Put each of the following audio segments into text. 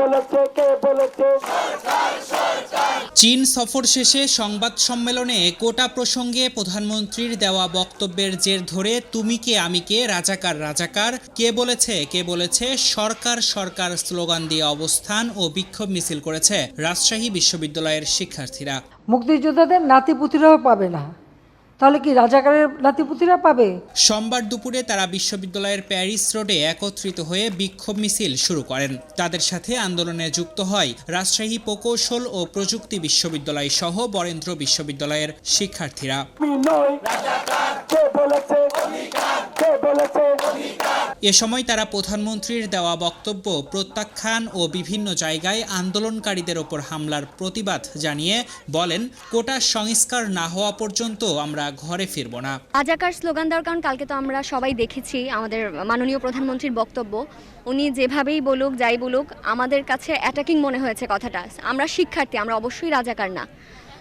বলেছে কে বলেছে? চীন সফর শেষে সংবাদ সম্মেলনে কোটা প্রসঙ্গে প্রধানমন্ত্রীর দেওয়া বক্তব্যের জের ধরে তুমি কে আমি কে রাজাকার রাজাকার কে বলেছে কে বলেছে সরকার সরকার স্লোগান দিয়ে অবস্থান ও বিক্ষোভ মিছিল করেছে রাজশাহী বিশ্ববিদ্যালয়ের শিক্ষার্থীরা। মুক্তিযোদ্ধাদের নাতিপুতিরাও পাবে না। তাহলে কি রাজাকারের নাতিপুতিরা পাবে? সোমবার দুপুরে তারা বিশ্ববিদ্যালয়ের প্যারিস রোডে একত্রিত হয়ে বিক্ষোভ মিছিল শুরু করেন। তাদের সাথে আন্দোলনে যুক্ত হয় রাজশাহী প্রকৌশল ও প্রযুক্তি বিশ্ববিদ্যালয় সহ বরেন্দ্র বিশ্ববিদ্যালয়ের শিক্ষার্থীরা। এ সময় তারা প্রধানমন্ত্রীর দেওয়া বক্তব্য প্রত্যাখ্যান ও বিভিন্ন জায়গায় আন্দোলনকারীদের ওপর হামলার প্রতিবাদ জানিয়ে বলেন, কোটা সংস্কার না হওয়া পর্যন্ত আমরা ঘরে ফিরব না। রাজাকার স্লোগান দেওয়ার কারণ কালকে তো আমরা সবাই দেখেছি আমাদের মাননীয় প্রধানমন্ত্রীর বক্তব্য। উনি যেভাবেই বলুক, যাই বলুক, আমাদের কাছে অ্যাটাকিং মনে হয়েছে কথাটা। আমরা শিক্ষার্থী, আমরা অবশ্যই রাজাকার না।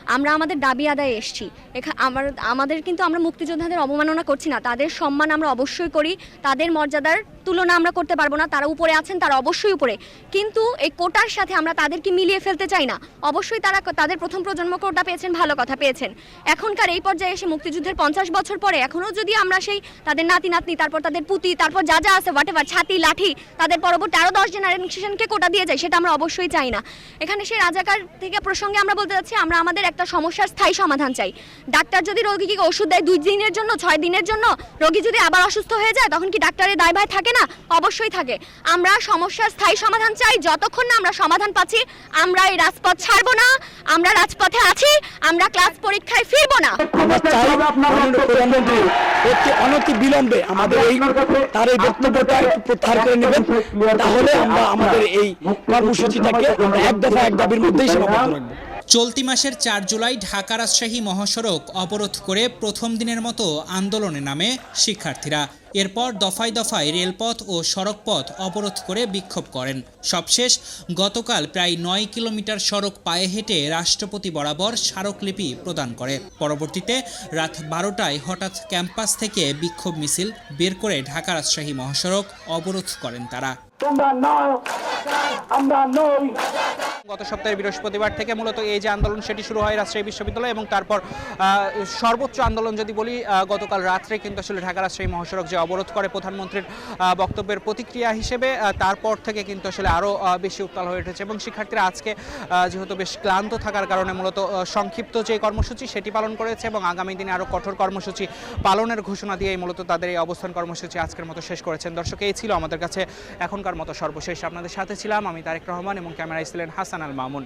আমরা আমাদের দাবি আদায় এসেছি। আমার, আমাদের কিন্তু আমরা মুক্তিযোদ্ধাদের অবমাননা করছি না। তাদের সম্মান আমরা অবশ্যই করি। তাদের মর্যাদার তুলনা আমরা করতে পারব না, তারা উপরে আছেন, তারা অবশ্যই উপরে। কিন্তু এই কোটার সাথে আমরা তাদেরকে মিলিয়ে ফেলতে চাই না। অবশ্যই তারা তাদের প্রথম প্রজন্ম কোটা পেয়েছেন, ভালো কথা পেয়েছেন। এখনকার এই পর্যায়ে এসে মুক্তিযুদ্ধের পঞ্চাশ বছর পরে, এখনও যদি আমরা সেই তাদের নাতি, নাতনি, তারপর তাদের পুতি, তারপর যা যা আছে হোয়াট এভার ছাতি, লাঠি, তাদের পরবর্তী আরও দশ জেনারেশনকে কোটা দিয়ে যায়, সেটা আমরা অবশ্যই চাই না। এখানে সেই রাজাকার থেকে প্রসঙ্গে আমরা বলতে চাচ্ছি আমরা আমাদের একটা সমস্যার স্থায়ী সমাধান চাই। ডাক্তার যদি রোগীকে ওষুধ দেয় দুই দিনের জন্য, ছয় দিনের জন্য, রোগী যদি আবার অসুস্থ হয়ে যায়, তখন কি ডাক্তারের দায় ভাই থাকে না, অবশ্যই থাকে। আমরা সমস্যার স্থায়ী সমাধান চাই, যতক্ষণ না আমরা সমাধান পাচ্ছি, আমরা এই রাজপথ ছাড়বো না, আমরা রাজপথে আছি, আমরা ক্লাস পরীক্ষায় ফিরবো না। বিলম্বে আমাদের এই তার এই বক্তব্যটা একটু প্রত্যাহার করে নেবেন। তাহলে আমরা আমাদের এই কর্মসূচিটাকে এক দফা এক দাবির মধ্যেই সীমাবদ্ধ রাখব চলতি মাসের চার জুলাই ঢাকা রাজশাহী মহাসড়ক অবরোধ করে প্রথম দিনের মতো আন্দোলনে নামে শিক্ষার্থীরা। এরপর দফায় দফায় রেলপথ ও সড়কপথ অবরোধ করে বিক্ষোভ করেন। সবশেষ, গতকাল প্রায় নয় কিলোমিটার সড়ক পায়ে হেঁটে রাষ্ট্রপতি বরাবর স্মারকলিপি প্রদান করে। পরবর্তীতে রাত বারোটায় হঠাৎ ক্যাম্পাস থেকে বিক্ষোভ মিছিল বের করে ঢাকা রাজশাহী মহাসড়ক অবরোধ করেন তারা। তোমরা নয় আমরা গত সপ্তাহের বৃহস্পতিবার থেকে মূলত এই যে আন্দোলন সেটি শুরু হয় রাজশাহী বিশ্ববিদ্যালয় এবং তারপর সর্বোচ্চ আন্দোলন যদি বলি গতকাল রাত্রে কিন্তু আসলে ঢাকা রাজশাহী মহাসড়ক যে অবরোধ করে প্রধানমন্ত্রীর বক্তব্যের প্রতিক্রিয়া হিসেবে তারপর থেকে কিন্তু আসলে আরও বেশি উত্তাল হয়ে উঠেছে এবং শিক্ষার্থীরা আজকে যেহেতু বেশ ক্লান্ত থাকার কারণে মূলত সংক্ষিপ্ত যে কর্মসূচি সেটি পালন করেছে এবং আগামী দিনে আরও কঠোর কর্মসূচি পালনের ঘোষণা দিয়েই মূলত তাদের এই অবস্থান কর্মসূচি আজকের মতো শেষ করেছেন। দর্শক, এই ছিল আমাদের কাছে এখনকার মতো সর্বশেষ। আপনাদের সাথে ছিলাম আমি তারেক রহমান এবং ক্যামেরায় ছিলেন হাসান। حسن المامون.